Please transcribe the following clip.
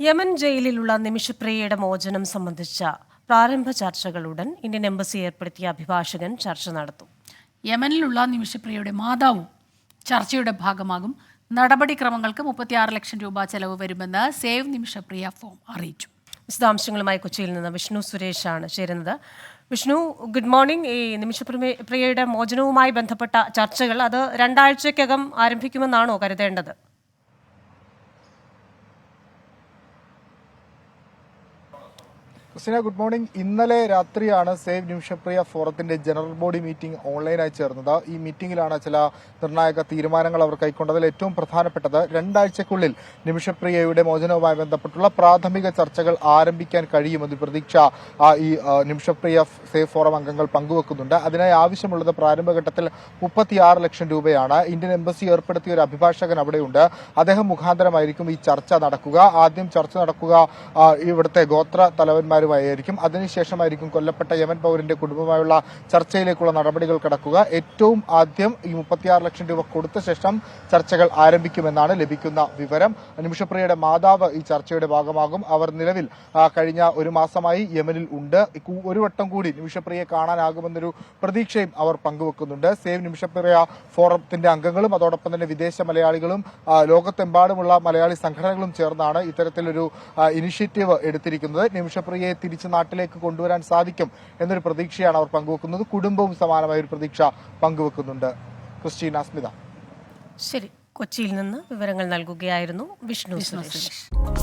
Yemen ജയിലിലുള്ള നിമിഷപ്രിയയുടെ മോചനം സംബന്ധിച്ച പ്രാരംഭ ചർച്ചകളുടൻ ഇന്ത്യൻ എംബസി ഏർപ്പെടുത്തിയ അഭിഭാഷകൻ ചർച്ച നടത്തും. യമനിലുള്ള നിമിഷപ്രിയയുടെ മാതാവും ചർച്ചയുടെ ഭാഗമാകും. നടപടിക്രമങ്ങൾക്ക് മുപ്പത്തിയാറ് ലക്ഷം രൂപ ചെലവ് വരുമെന്ന് സേവ് നിമിഷപ്രിയ ഫോം അറിയിച്ചു. വിശദാംശങ്ങളുമായി കൊച്ചിയിൽ നിന്ന് വിഷ്ണു സുരേഷ് ആണ് ചേരുന്നത്. വിഷ്ണു ഗുഡ് മോർണിംഗ് ഈ നിമിഷപ്രിയയുടെ പ്രിയയുടെ മോചനവുമായി ബന്ധപ്പെട്ട ചർച്ചകൾ അത് രണ്ടാഴ്ചക്കകം ആരംഭിക്കുമെന്നാണോ കരുതേണ്ടത്? Christina good morning. ഇന്നലെ രാത്രിയാണ് സേവ് നിമിഷപ്രിയ ഫോറത്തിന്റെ ജനറൽ ബോഡി മീറ്റിംഗ് ഓൺലൈനായി ചേർന്നത്. ഈ മീറ്റിംഗിലാണ് ചില നിർണായക തീരുമാനങ്ങൾ അവർ കൈക്കൊണ്ടതിൽ ഏറ്റവും പ്രധാനപ്പെട്ടത്. രണ്ടാഴ്ചക്കുള്ളിൽ നിമിഷപ്രിയയുടെ മോചനവുമായി ബന്ധപ്പെട്ടുള്ള പ്രാഥമിക ചർച്ചകൾ ആരംഭിക്കാൻ കഴിയുമെന്ന് പ്രതീക്ഷ ഈ നിമിഷപ്രിയ സേവ് ഫോറം അംഗങ്ങൾ പങ്കുവെക്കുന്നുണ്ട്. അതിനായി ആവശ്യമുള്ളത് പ്രാരംഭഘട്ടത്തിൽ മുപ്പത്തിയാറ് ലക്ഷം രൂപയാണ്. ഇന്ത്യൻ എംബസി ഏർപ്പെടുത്തിയ ഒരു അഭിഭാഷകൻ അവിടെയുണ്ട്. അദ്ദേഹം മുഖാന്തരമായിരിക്കും ഈ ചർച്ച നടക്കുക. ആദ്യം ചർച്ച നടക്കുക ഇവിടുത്തെ ഗോത്ര തലവന്മാരുമായിരിക്കും അതിനുശേഷമായിരിക്കും കൊല്ലപ്പെട്ട യമൻ പൗരന്റെ കുടുംബമായുള്ള ചർച്ചയിലേക്കുള്ള നടപടികൾ കടക്കുക. ഏറ്റവും ആദ്യം ഈ മുപ്പത്തിയാറ് ലക്ഷം രൂപ കൊടുത്ത ശേഷം ചർച്ചകൾ ആരംഭിക്കുമെന്നാണ് ലഭിക്കുന്ന വിവരം. നിമിഷപ്രിയയുടെ മാതാവ് ഈ ചർച്ചയുടെ ഭാഗമാകും. അവർ നിലവിൽ കഴിഞ്ഞ ഒരു മാസമായി യമനിൽ ഉണ്ട്. ഒരു വട്ടം കൂടി നിമിഷപ്രിയയെ കാണാനാകുമെന്നൊരു പ്രതീക്ഷയും അവർ പങ്കുവെക്കുന്നുണ്ട്. സേവ് നിമിഷപ്രിയ ഫോറത്തിന്റെ അംഗങ്ങളും അതോടൊപ്പം തന്നെ വിദേശ മലയാളികളും ലോകത്തെമ്പാടുമുള്ള മലയാളി സംഘടനകളും ചേർന്നാണ് ഇത്തരത്തിലൊരു ഇനിഷ്യേറ്റീവ് എടുത്തിരിക്കുന്നത്. നിമിഷപ്രിയയെ തിരിച്ച് നാട്ടിലേക്ക് കൊണ്ടുവരാൻ സാധിക്കും എന്നൊരു പ്രതീക്ഷയാണ് അവർ പങ്കുവെക്കുന്നത്. കുടുംബവും സമാനമായ ഒരു പ്രതീക്ഷ പങ്കുവെക്കുന്നുണ്ട്. ക്രിസ്റ്റീന സ്മിത. ശരി കൊച്ചിയിൽ നിന്ന് വിവരങ്ങൾ നൽകുകയായിരുന്നു വിഷ്ണു സുരേഷ്. സുരേഷ്.